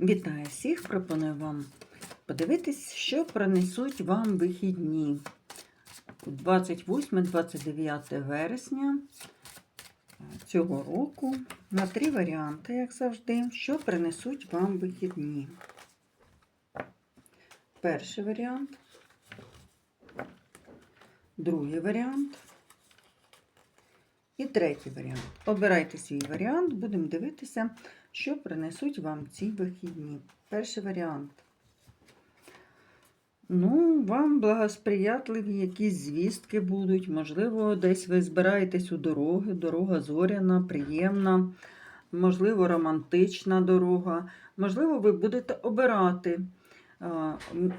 Вітаю всіх! Пропоную вам подивитись, що принесуть вам вихідні. 28-29 вересня цього року. На три варіанти, як завжди, що принесуть вам вихідні. Перший варіант, другий варіант і третій варіант. Обирайте свій варіант, будемо дивитися, що принесуть вам ці вихідні. Перший варіант. Ну, вам благосприятливі якісь звістки будуть. Можливо, десь ви збираєтесь у дороги, дорога зоряна, приємна, можливо, романтична дорога. Можливо, ви будете обирати,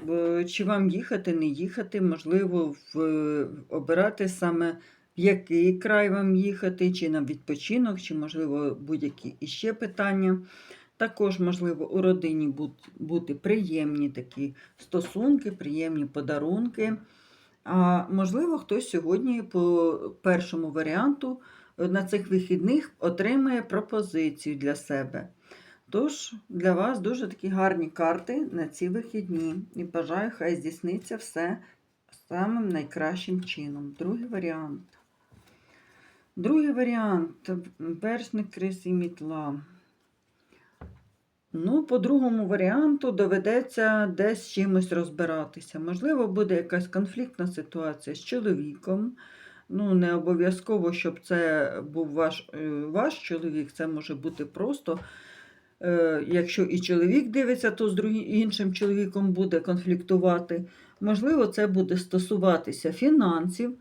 е, чи вам їхати, не їхати, можливо, обирати саме в який край вам їхати, чи на відпочинок, чи, можливо, будь-які іще питання. Також, можливо, у родині бути приємні такі стосунки, приємні подарунки. А можливо, хтось сьогодні по першому варіанту е, на цих вихідних отримає пропозицію для себе. Тож, для вас дуже такі гарні карти на ці вихідні. І бажаю, хай здійсниться все самим найкращим чином. Другий варіант. Другий варіант вершник крис і мітла. Ну, по другому варіанту доведеться десь з чимось розбиратися. Можливо, буде якась конфліктна ситуація з чоловіком. Ну, не обов'язково, щоб це був ваш, е, ваш чоловік, це може бути просто. е, Якщо і чоловік дивиться, то з другим іншим чоловіком буде конфліктувати. Можливо, це буде стосуватися фінансів,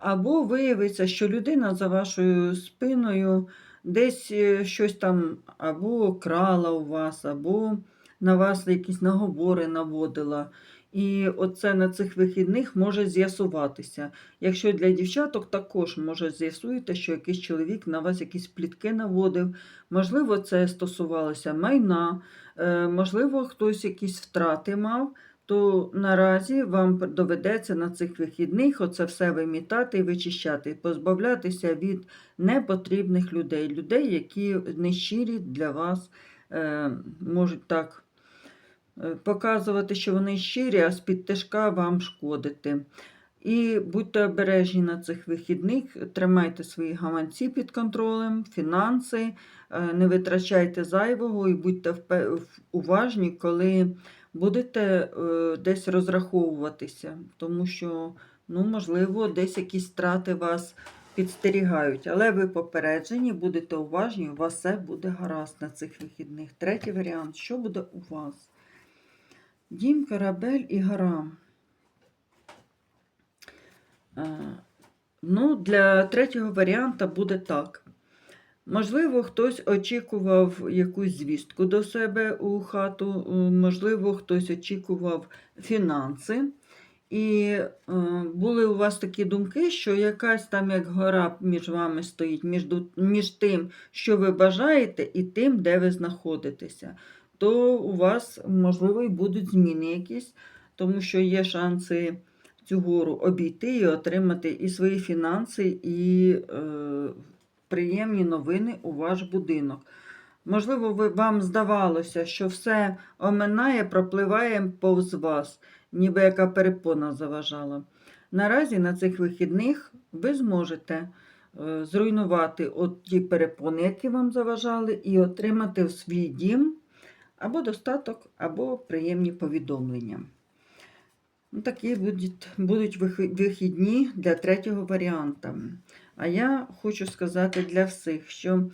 або виявиться, що людина за вашою спиною десь е, щось там або крала у вас, або на вас якісь наговори наводила. І оце на цих вихідних може з'ясуватися. Якщо для дівчаток також може з'ясуєте, що якийсь чоловік на вас якісь плітки наводив. Можливо, це стосувалося майна, е, можливо, хтось якісь втрати мав, то наразі вам доведеться на цих вихідних оце все вимітати і вичищати, позбавлятися від непотрібних людей, людей, які нещирі для вас е, можуть так е, показувати, що вони щирі, а з-під тяжка вам шкодити. І будьте обережні на цих вихідних, тримайте свої гаманці під контролем, фінанси, е, не витрачайте зайвого і будьте уважні, коли будете е, десь розраховуватися, тому що, ну, можливо, десь якісь страти вас підстерігають. Але ви попереджені, будете уважні, у вас все буде гаразд на цих вихідних. Третій варіант. Що буде у вас? Дім, корабель і гора. Е, Ну, для третього варіанта буде так. Можливо, хтось очікував якусь звістку до себе у хату, е, можливо, хтось очікував фінанси. І е, були у вас такі думки, що якась там як гора між вами стоїть, між, між тим, що ви бажаєте, і тим, де ви знаходитеся. То у вас, можливо, і будуть зміни якісь, тому що є шанси цю гору обійти і отримати і свої фінанси, і е, приємні новини у ваш будинок. Можливо, ви, вам здавалося, що все оминає, пропливає повз вас, ніби яка перепона заважала. Наразі на цих вихідних ви зможете е, зруйнувати от ті перепони, які вам заважали, і отримати в свій дім або достаток, або приємні повідомлення. Такі будуть, вихідні для третього варіанта. А я хочу сказати для всіх, що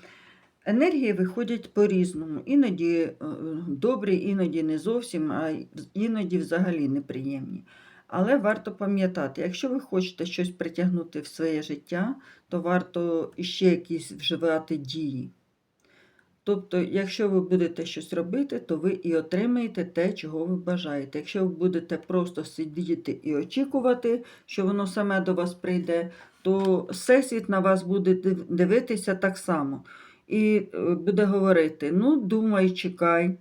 енергії виходять по-різному. Іноді е, добрі, іноді не зовсім, а іноді взагалі неприємні. Але варто пам'ятати, якщо ви хочете щось притягнути в своє життя, то варто іще якісь вживати дії. Тобто, якщо ви будете щось робити, то ви і отримаєте те, чого ви бажаєте. Якщо ви будете просто сидіти і очікувати, що воно саме до вас прийде, то всесвіт на вас буде дивитися так само. І е, буде говорити: ну, думай, чекай,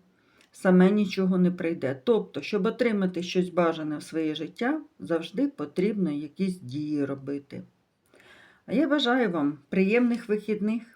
саме нічого не прийде. Тобто, щоб отримати щось бажане в своє життя, завжди потрібно якісь дії робити. А я бажаю вам приємних вихідних.